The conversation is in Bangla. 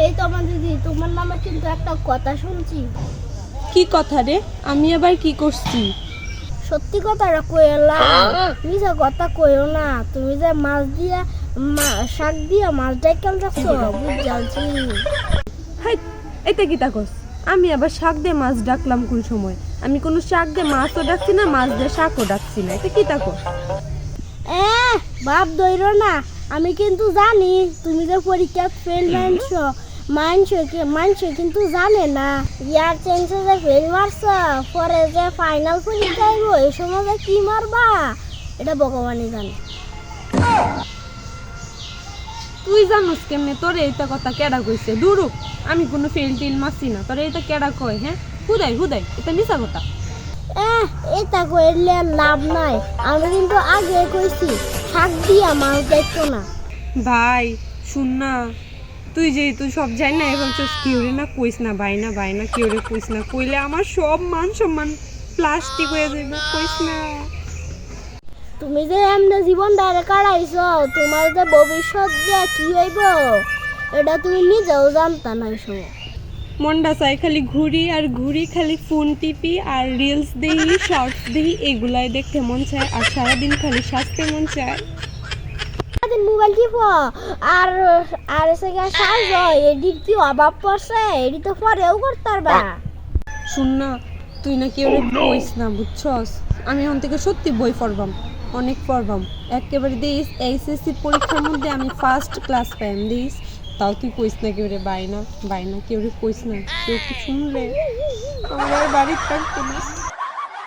এই তো আমার দিদি তোমার নামে কিন্তু একটা কথা শুনছি। কি কথা রে? আমি আবার কি করছি? সত্যি কথাটা কইও না মিছা কথা কইও না। তুমি যে মাছ দিয়া শাক দিয়া মাছ ডাইকাল যাচ্ছ বুঝালছি হাই এটা কি তাকস? আমি আবার শাক দিয়ে মাছ ডাকলাম কোন সময়? আমি কোনো শাক দিয়ে মাছও ডাকছি না মাছ দিয়ে শাকও ডাকছি না। এটা কি তাকস? এ বাপ দইর না। আমি কিন্তু জানি তুমি যে পরীক্ষা ফেল মানছ মানছ মানছ কিন্তু জানে না। ইয়ার চেঞ্জে যে ফেল মারছ পরে যে ফাইনাল পরীক্ষা আইব এই সময় যে কি মারবা? এটা ভগবানই জানে। তুই জানোস কেমনে তোরে এইটা কথা কেডা কইছে? দুরু আমি কোনো ফেল টিল মারছি না তোরে এটা কেডা কয় হ্যাঁ? হুদাই হুদাই এটা মিছা কথা। এটা আর লাভ নাই। আমি কিন্তু আগে কইছি শাক দিয়া মাছ দেখতো না। ভাই শুন না। তুই যেহেতু সব জানি না এখন তো কিউরে না কইস না ভাই না ভাই না কিউরে কইস না। কইলে আমার সব মান সম্মান প্লাস্টিক হয়ে যাবে কইস না। তুমি যে এমনি জীবন ডাইরে কাটাইছ তোমার যে ভবিষ্যৎ যে কি হইব এটা তুমি নিজেও জানতা না এই সময় মনটা চাই খালি ঘুরি আর ঘুরি খালি ফোন টিপি আর রিলস দেখি শর্টস দেখি এগুলাই দেখতে মন চায় আর সারাদিন খালি সাজতে মন চায়। সারাদিন মোবাইল টিপ আর আর সেগা সাজ এডিট কি অভাব পড়ছে এডিট তো পরেও করতে পারবা। শুন না তুই না কেউ কইস না বুঝছস? আমি এখন থেকে সত্যি বই পড়বাম অনেক পড়বাম। একেবারে দিস এইচএসসি পরীক্ষার মধ্যে আমি ফার্স্ট ক্লাস পাইম দিস তাও তুই কইস না কেউ রে, বাই না বাই না, কেউ রে কইস না, কেউ কি শুনলে আমার বাড়ির থাকতো না।